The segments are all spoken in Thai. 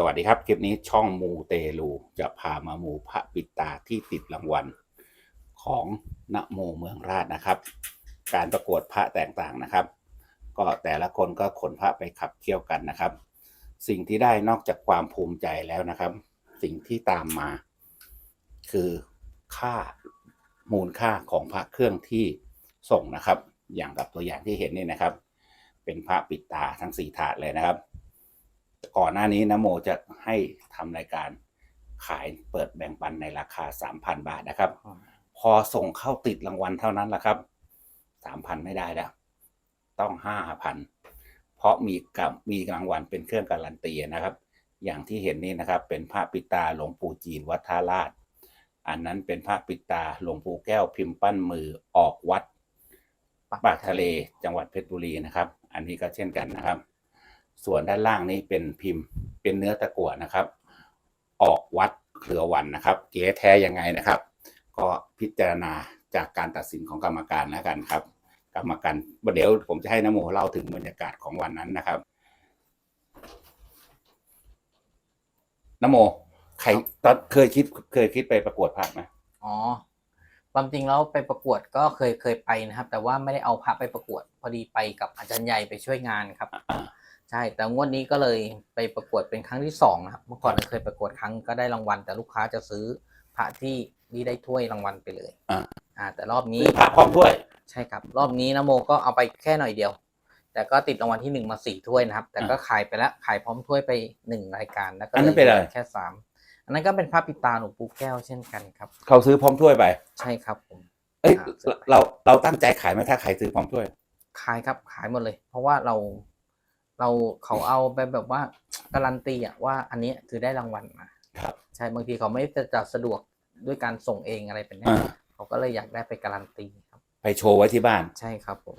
สวัสดีครับ คลิปนี้ช่องมูเตลูจะพามามูพระปิตาที่ติดรางวัลของนโมเมืองราชนะครับ การประกวดพระแตกต่างนะครับ ก็แต่ละคนก็ขนพระไปขับเคี่ยวกันนะครับ สิ่งที่ได้นอกจากความภูมิใจแล้วนะครับ สิ่งที่ตามมา คือค่ามูลค่าของพระเครื่องที่ส่งนะครับ อย่างกับตัวอย่างที่เห็นนี่นะครับ เป็นพระปิดตาทั้งสี่ถาดเลยนะครับ ก่อนหน้านี้นะโมจะให้ทำรายการขายเปิดแบ่งปันในราคา3,000บาทนะครับ พอส่งเข้าติดรางวัลเท่านั้นแหละครับ3,000ไม่ได้แล้ว ต้อง5,000เพราะมีกับมีรางวัลเป็นเครื่องการันตีนะครับ อย่างที่เห็นนี่นะครับ เป็นพระปิดตาหลวงปู่จีนวัดท่าลาดอันนั้นเป็นพระปิดตาหลวงปู่แก้วพิมพ์ปั้นมือออกวัดปากทะเลจังหวัดเพชรบุรีนะครับ อันนี้ก็เช่นกันนะครับ ส่วนด้านล่างนี้เป็นพิมพ์เป็นเนื้อตะกั่วนะครับ ออกวัดเครือวันนะครับ เก๋แท้ยังไงนะครับ ก็พิจารณาจากการตัดสินของกรรมการแล้วกันครับ กรรมการเดี๋ยวผมจะให้นโมเล่าถึงบรรยากาศของวันนั้นนะครับนโมใครตอนเคยคิดเคยคิดไปประกวดพระไหมอ๋อความจริงแล้วไปประกวดก็เคยเคยไปนะครับ แต่ว่าไม่ได้เอาพระไปประกวด พอดีไปกับอาจารย์ใหญ่ไปช่วยงานครับอ่า ใช่แต่งวดนี้ก็เลยไปประกวดเป็นครั้งที่สองนะครับเมื่อก่อนเคยประกวดครั้งก็ได้รางวัล แต่ลูกค้าจะซื้อพระที่ที่ได้ถ้วยรางวัลไปเลยอ่าอ่า แต่รอบนี้พระพร้อมด้วย ใช่ครับ รอบนี้นะโมก็เอาไปแค่หน่อยเดียว แต่ก็ติดรางวัลที่หนึ่งมาสี่ถ้วยนะครับ แต่ก็ขายไปแล้วขายพร้อมถ้วยไปหนึ่งรายการแล้วก็อันนั้นเป็นอะไรแค่สามอันนั้นก็เป็นพระปิดตาหลวงปู่แก้วเช่นกันครับ เขาซื้อพร้อมถ้วยไป ใช่ครับผมเอ้ยอ่าเราเราตั้งใจขายไหมถ้าใครซื้อพร้อมถ้วย ขายครับขายหมดเลย เพราะว่าเรา เราเขาเอาไปแบบว่าการันตีอะว่าอันนี้คือได้รางวัลมาครับ ใช่บางทีเขาไม่จะจัดสะดวกด้วยการส่งเองอะไรเป็นแน่อ่า เขาก็เลยอยากได้ไปการันตีครับ ไปโชว์ไว้ที่บ้านใช่ครับผม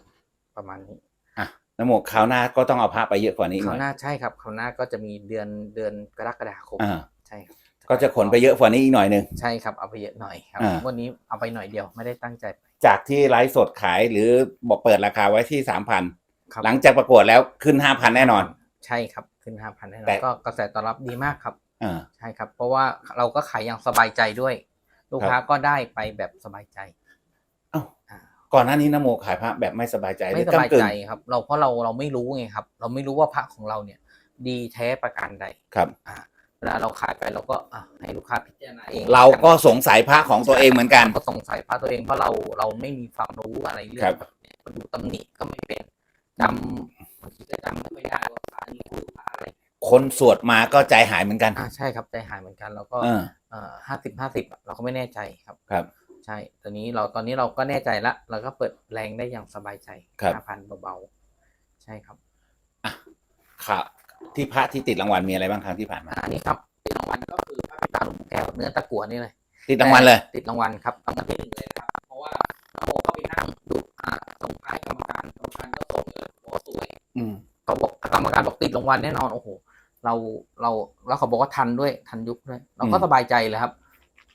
ประมาณนี้อะนโมคราวหน้าก็ต้องเอาพระไปเยอะกว่านี้หคน่ราอวยหน้าใช่ครับคราวหน้าก็จะมีเดือนเดือนกรกฎาคมอ่าใช่ครับก็จะขนไปเยอะกว่านี้อีกหน่อยหนึ่ง ใช่ครับเอาไปเยอะหน่อยครับอ่า วันนี้เอาไปหน่อยเดียวไม่ได้ตั้งใจไปจากที่ไลฟ์สดขายหรือบอกเปิดราคาไว้ที่สามพัน ครับ หลังจากประกวดแล้วขึ้นห้าพันแน่นอน ใช่ครับขึ้นห้าพันแน่นอแต่ นก็กระแสตอบรับดีมากครับอ่าใช่ครับ เพราะว่าเราก็ขายอย่างสบายใจด้วย ลูกค้าก็ได้ไปแบบสบายใจ เอ้าอ่าก่อนหน้านี้นโมขายพระแบบไม่สบายใจไม่สบายหรือใจก้ำกึ่งครับ เราเพราะเราเราไม่รู้ไงครับ เราไม่รู้ว่าพระของเราเนี่ย ดีแท้ประการใดครับ อ่าเวลาเราขายไปเราก็อะให้ลูกค้าพิจารณาเองเราก็สงสัยพระของตัวเองเหมือนกันก็สงสัยพระตัวเองเพราะเราเราไม่มีความรู้อะไรเรื่อครังบ แบบเนี้ยดูตำหนิก็ไม่เป็น จำบางทีก็จำไม่ได้ว่าพระนี้คือพระอะไรคนสวดมาก็ใจหายเหมือนกันอ่าใช่ครับใจหายเหมือนกันแล้วก็เออเอ่อห้าสิบห้าสิบเราก็ไม่แน่ใจครับครับ ใช่ตอนนี้เราตอนนี้เราก็แน่ใจละเราก็เปิดแรงได้อย่างสบายใจครับ ห้าพันเบาๆใช่ครับค่ะที่พระที่ติดรางวัลมีอะไรบ้างครั้งที่ผ่านมา อันนี้ครับติดรางวัลก็คือพระปิดตาหลวงปู่แก้วเนื้อตะกั่วนี่เลยติดรางวัลเลย ติดรางวัลครับรางวัลที่หนึ่งเลยนะครับเพราะว่าเราก็ไปนั่งดูอ่าส่งให้กรรมการกรรมการก็ส่งเลยโอ้ สวยอืมเขาบอกกรรมการบอกติดรางวัลแน่นอนโอ้โหเราเราแล้วเขาบอกว่าทันด้วยทันยุคด้วยเราก็อืมสบายใจเลยครับ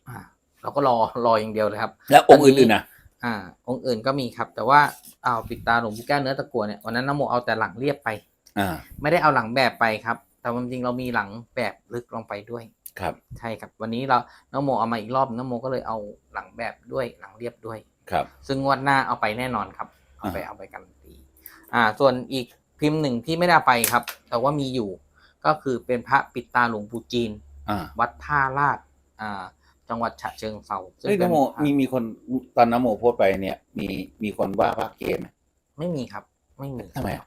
อ่า เราก็รอรออย่างเดียวเลยครับ แล้วองค์อื่นๆนะอ่า องค์อื่นก็มีครับ แต่ว่าเอาปิดตาหลวงปู่แก้วเนื้อตะกั่วเนี่ยวันนั้นน้ำโมเอาแต่หลังเรียบไป อ่า ไม่ได้เอาหลังแบบไปครับ แต่ความจริงเรามีหลังแบบลึกลงไปด้วยครับ ใช่ครับ วันนี้เราน้ำโมเอามาอีกรอบน้ำโมก็เลยเอาหลังแบบด้วยหลังเรียบด้วย ครับ ซึ่งงวดหน้าเอาไปแน่นอนครับ เอาไปอ่าเอาไปกันตี อ่า ส่วนอีกพิมพ์หนึ่งที่ไม่ได้เอาไปครับ แต่ว่ามีอยู่ ก็คือเป็นพระปิดตาหลวงปู่จีน อ่าวัดท่าลาดอ่า จังหวัดฉะเชิงเทราซึ่งเฮ้ยนเป็นโมพระมีมีคนตอนนโมโพสต์ไปเนี่ยมีมีคนว่าพระเกมไหมไม่มีครับ ไม่มีทำไมอะ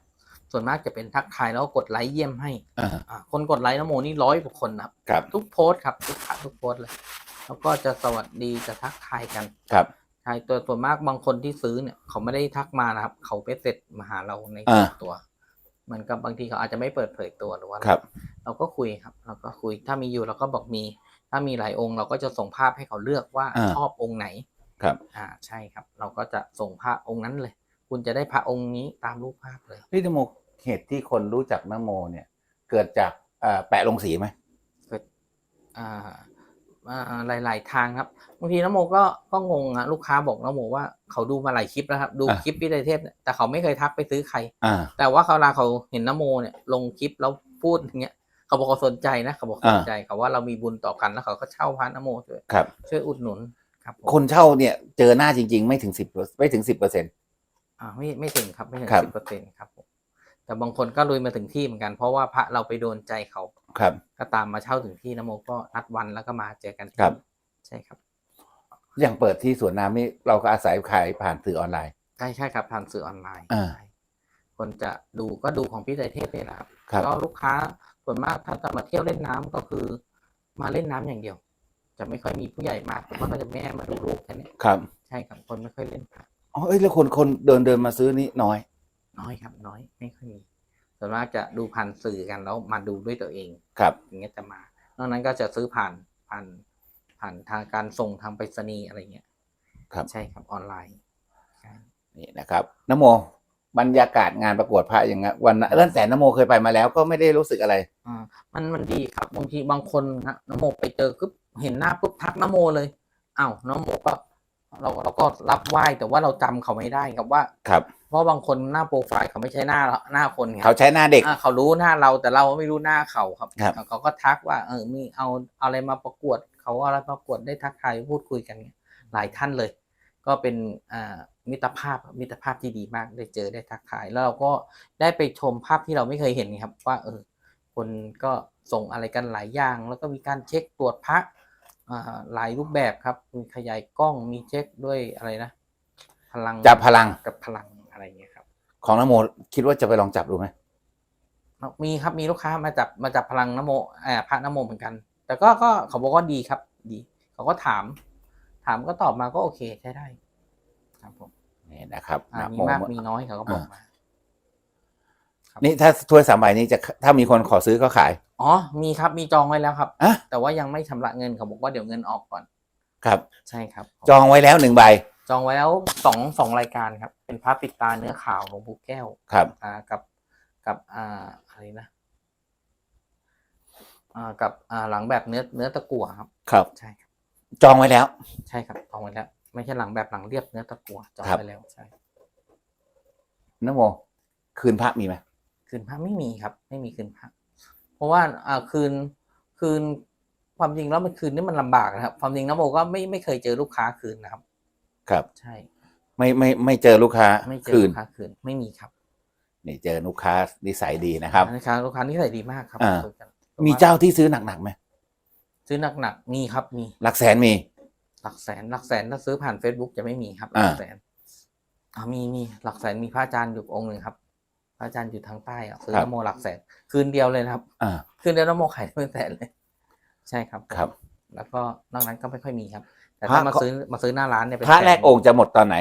ส่วนมากจะเป็นทักทายแล้วก็กดไลค์เยี่ยมให้อ่าอ่าคนกดไลค์น้ำโมนี่ร้อยกว่าคนนะครับครับทุกโพสต์ครับทุกพระทุกโพสต์เลย แล้วก็จะสวัสดีจะทักทายกัน ครับใช่ตัวส่วนมากบางคนที่ซื้อเนี่ย เขาไม่ได้ทักมานะครับ เขาไปเสร็จมาหาเราในอ่า ตัวเหมือนกับบางทีเขาอาจจะไม่เปิดเผยตัวหรือว่าครับ เราก็คุยครับ เราก็คุยถ้ามีอยู่เราก็บอกมี ถ้ามีหลายองค์ เราก็จะส่งภาพให้เขาเลือกว่าอ่า ชอบองค์ไหน ครับอ่าใช่ครับ เราก็จะส่งพระองค์นั้นเลย คุณจะได้พระองค์นี้ตามรูปภาพเลย พี่นโมเหตุที่คนรู้จักนโมเนี่ย เกิดจากเอ่อแปะลงสีไหมเกิดอ่าอ่า หลาย ๆ ทางครับบางทีน้ำโมก็ก็งงอะลูกค้าบอกน้ำโมว่าเขาดูมาหลายคลิปแล้วครับ ดูคลิปพี่ไตรเทพเนี่ยแต่เขาไม่เคยทักไปซื้อใครอ่าแต่ว่าเขาเวลาเขาเห็นน้ำโมเนี่ยลงคลิปแล้วพูดอย่างเงี้ยเขาบอกเขาสนใจนะเขาบอกอ่าสนใจเขาว่าเรามีบุญต่อกันแล้วเขาก็เช่าพระนโมช่วยครับช่วยอุดหนุนครับผมคนเช่าเนี่ยเจอหน้าจริง ๆ ไม่ถึงสิบไม่ถึงสิบเปอร์เซ็นต์อ่าไม่ไม่ถึงครับไม่ถึงครับสิบเปอร์เซ็นต์ครับผมแต่บางคนก็ลุยมาถึงที่เหมือนกันเพราะว่าพระเราไปโดนใจเขา ครับ ก็ตามมาเช่าถึงที่นโมก็นัดวันแล้วก็มาเจอกันที่ครับ ใช่ครับ อย่างเปิดที่สวนน้ำนี่เราก็อาศัยขายผ่านสื่อออนไลน์ ใช่ใช่ครับผ่านสื่อออนไลน์อ่าใช่คนจะดูก็ดูของพี่ไตรเทพนี่แหละครับครับ ก็ลูกค้าส่วนมากถ้าจะมาเที่ยวเล่นน้ำก็คือ มาเล่นน้ำอย่างเดียว จะไม่ค่อยมีผู้ใหญ่มากเพราะก็จะแม่มาดูลูกแค่นี้ครับใช่ครับคนไม่ค่อยเล่นพระอ๋อเอ้ยแล้วคนคนเดินเดินมาซื้อนี่น้อย น้อยครับ น้อยไม่ค่อยมี ส่วนมากจะดูผ่านสื่อกันแล้วมาดูด้วยตัวเองครับอย่างเงี้ยจะมา นอกนั้นก็จะซื้อผ่านผ่านผ่านทางการส่งทางไปรษณีย์อะไรเงี้ยครับใช่ครับออนไลน์ใช่นี่นะครับนโมบรรยากาศงานประกวดพระอย่างเงี้ยวันนั้นตั้งแต่นโมเคยไปมาแล้วก็ไม่ได้รู้สึกอะไรอ่ามันมันดีครับบางทีบางคนนะนโมไปเจอปุ๊บเห็นหน้าปุ๊บทักนโมเลยอ้าวนโมก็ เราเราก็รับไหว้แต่ว่าเราจำเขาไม่ได้ครับว่า ครับ เพราะบางคนหน้าโปรไฟล์เขาไม่ใช่หน้าหน้าคนไงเขาใช้หน้าเด็ก อ่าเขารู้หน้าเราแต่เราไม่รู้หน้าเขาครับครับเขาก็ทักว่า เออมีเอาเอาอะไรมาประกวด เขาเอาอะไรมาประกวดได้ทักทายพูดคุยกันเนี่ยหลายท่านเลย ก็เป็นอ่ามิตรภาพมิตรภาพที่ดีมากได้เจอได้ทักทาย แล้วเราก็ได้ไปชมภาพที่เราไม่เคยเห็นไงครับ ว่า เออ คนก็ส่งอะไรกันหลายอย่าง แล้วก็มีการเช็คตรวจพระอ่า หลายรูปแบบครับ มีขยายกล้องมีเช็คด้วยอะไรนะ พลังจับพลังกับพลังอะไรอย่างเงี้ยครับ ของนโมคิดว่าจะไปลองจับดูไหมมีครับมีลูกค้ามาจับมาจับพลังนโมเอ่อพระนโมเหมือนกัน แต่ก็ก็เขาบอกว่าดีครับ ดี เขาก็ถาม ถามก็ตอบมาก็โอเคใช้ได้ ครับผมนี่นะครับอ่านะมีโมมากมีน้อยเขาก็บอกมาครับนี่ถ้าถ้วยสามใบนี้จะถ้ามีคนขอซื้อก็ขาย อ๋อ มีครับ มีจองไว้แล้วครับ อะ แต่ว่ายังไม่ชำระเงินเขาบอกว่าเดี๋ยวเงินออกก่อน ครับ ใช่ครับ จองไว้แล้วหนึ่งใบจองไว้แล้วสองสองรายการครับ เป็นพระปิดตาเนื้อขาวหลวงปู่แก้ว ครับ อ่ากับกับอ่าอะไรนะอ่ากับอ่าหลังแบบเนื้อเนื้อตะกั่วครับ ครับ ใช่ครับจองไว้แล้ว ใช่ครับจองไว้แล้วไม่ใช่หลังแบบหลังเรียบเนื้อตะกั่วจองครับ ไว้แล้วใช่นโม คืนพระมีไหมคืนพระไม่มีครับ ไม่มีคืนพระ เพราะว่าอ่าคืนคืนความจริงแล้วมันคืนนี่มันลำบากนะครับ ความจริงนะโมก็ไม่ไม่เคยเจอลูกค้าคืนนะครับ ครับ ใช่ ไม่ไม่ไม่เจอลูกค้าไม่เจอคืนลูกค้าคืนไม่มีครับนี่เจอลูกค้านิสัยดีนะครับลูกค้าลูกค้านี่ใส่ดีมากครับอ่าคุยกันมีเจ้าที่ซื้อหนักๆไหมซื้อหนักๆมีครับมี หลักแสนมี หลักแสนหลักแสนถ้าซื้อผ่าน Facebook จะไม่มีครับหอ่าลักแสนอ่ามีมีหลักแสนมีพระอาจารย์อยู่องค์หนึ่งครับพระ อาจารย์อยู่ทางใต้อะซื้อนโมหลักแสนคืนเดียวเลยนะครับอ่าคืนเดียวนโมขายเป็นแสนเลย ใช่ครับครับ แล้วก็นอกนั้นก็ไม่ค่อยมีครับ แต่พระถ้ามาซื้อมาซื้อหน้าร้านเนี่ยเป็นพระสนแรกองค์จะหมดตอนไหน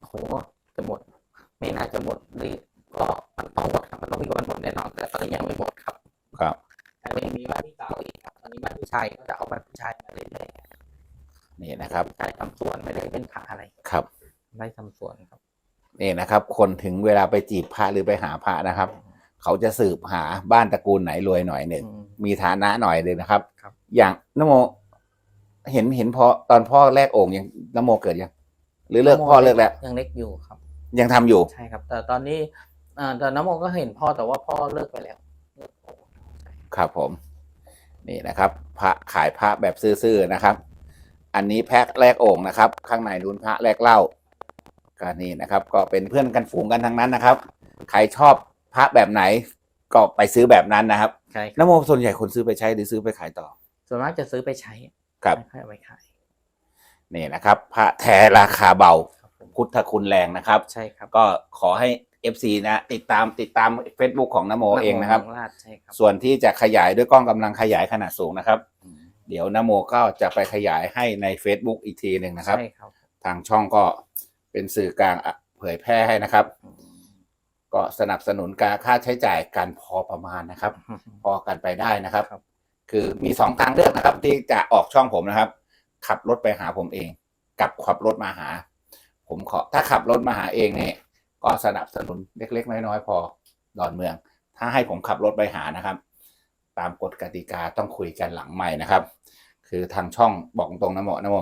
โอ้โหจะหมด ไม่น่าจะหมดหรือก็มันต้องหมดครับมันต้องมีวันหมดแน่นอนแต่ตอนนี้ยังไม่หมดครับ ครับแต่ไม่มีบ้านพี่สาวอีกครับตอนนี้บ้านพี่ชายก็จะเอาบ้านพี่ชายมาเรื่อยๆนี่นะครับใช่ทำสวนไม่ได้เป็นพระอะไรครับ ได้ทำสวนครับ นี่นะครับ คนถึงเวลาไปจีบพระหรือไปหาพระนะครับ เขาจะสืบหาบ้านตระกูลไหนรวยหน่อยหนึ่งอืมมีฐานะหน่อยเลยนะครับครับ อย่างนโม เห็นเห็นพอตอนพ่อแรกโอ่งยังนโมเกิดยัง หรือเลิกพ่อเลิกแล้วยังเล็กอยู่ครับ ยังทำอยู่ใช่ครับ แต่ตอนนี้อ่าแต่น้ำโมก็เห็นพ่อแต่ว่าพ่อเลิกไปแล้วครับผม นี่นะครับ พระขายพระแบบซื่อๆนะครับ อันนี้แพ็คแรกโอ่งนะครับ ข้างในนู้นพระแรกเหล้า ก็นี่นะครับ ก็เป็นเพื่อนกันฝูงกันทั้งนั้นนะครับ ใครชอบพระแบบไหน ก็ไปซื้อแบบนั้นนะครับใช่คนรับโมส่วนใหญ่คนซื้อไปใช้หรือซื้อไปขายต่อ ส่วนมากจะซื้อไปใช้ครับ ไม่ค่อยเอาไปขายนี่นะครับ พระแท้ราคาเบา ครับผมพุทธคุณแรงนะครับ ใช่ครับก็ขอให้ FC นะติดตามติดตาม Facebook ของนโมเองนะครับำโมราชใช่ครับส่วนที่จะขยายด้วยกล้องกำลังขยายขนาดสูงนะครับเดี๋ยวนโมก็จะไปขยายให้ใน Facebook อีกทีหนึ่งนะครับ ใช่ครับ ทางช่องก็ เป็นสื่อกลางอะเผยแพร่ให้นะครับ ก็สนับสนุนการค่าใช้จ่ายการพอประมาณนะครับ พอกันไปได้นะครับครับ คือมีสองทางเลือกนะครับ ที่จะออกช่องผมนะครับ ขับรถไปหาผมเอง กับขับรถมาหา ผมขอถ้าขับรถมาหาเองเนี่ยก็สนับสนุนเล็ก ๆ น้อยๆพอดอนเมือง ถ้าให้ผมขับรถไปหานะครับ ตามกฎกติกาต้องคุยกันหลังใหม่นะครับ คือทางช่องบอกตรงนะโมนะโม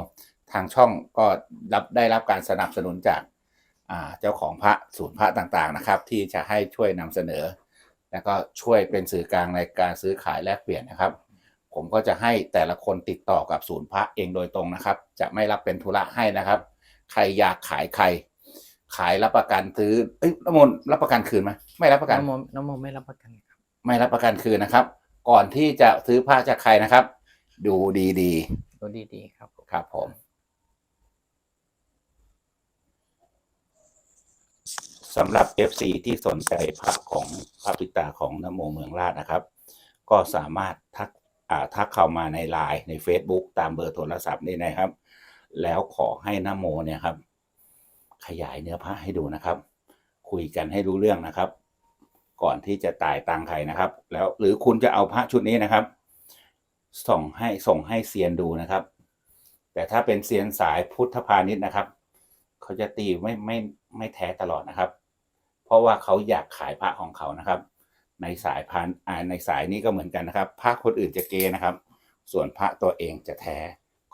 ทางช่องก็รับได้รับการสนับสนุนจากอ่าเจ้าของพระศูนย์พระต่างๆนะครับ ที่จะให้ช่วยนำเสนอ แล้วก็ช่วยเป็นสื่อกลางในการซื้อขายแลกเปลี่ยนนะครับ ผมก็จะให้แต่ละคนติดต่อกับศูนย์พระเองโดยตรงนะครับ จะไม่รับเป็นธุระให้นะครับ ใครอยากขายใคร ขายรับประกันซื้อเอ้ยน้ำมนต์รับประกันคืนไหมไม่รับประกันน้ำโมน้ำโมไม่รับประกันครับไม่รับประกันคืนนะครับ ก่อนที่จะซื้อผ้าจากใครนะครับ ดูดีดูดีๆครับผมๆครับผม สำหรับ FC ที่สนใจพระของพระปิตาของนโมเมืองราชนะครับ ก็สามารถทักอ่าทักเข้ามาในไลน์ใน Facebook ตามเบอร์โทรศัพท์นี่นะครับ แล้วขอให้นโมเนี่ยครับ ขยายเนื้อพระให้ดูนะครับ คุยกันให้รู้เรื่องนะครับ ก่อนที่จะตายตังใครนะครับ แล้วหรือคุณจะเอาพระชุดนี้นะครับ ส่งให้ส่งให้เซียนดูนะครับ แต่ถ้าเป็นเซียนสายพุทธพาณิชย์นะครับ เขาจะตีไม่ไม่ไม่แท้ตลอดนะครับ เพราะว่าเขาอยากขายพระของเขานะครับ ในสายพันในสายนี้ก็เหมือนกันนะครับพระคนอื่นจะเกนะครับ ส่วนพระตัวเองจะแท้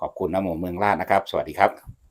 ขอบคุณนะหมูเมืองลาดนะครับ สวัสดีครับ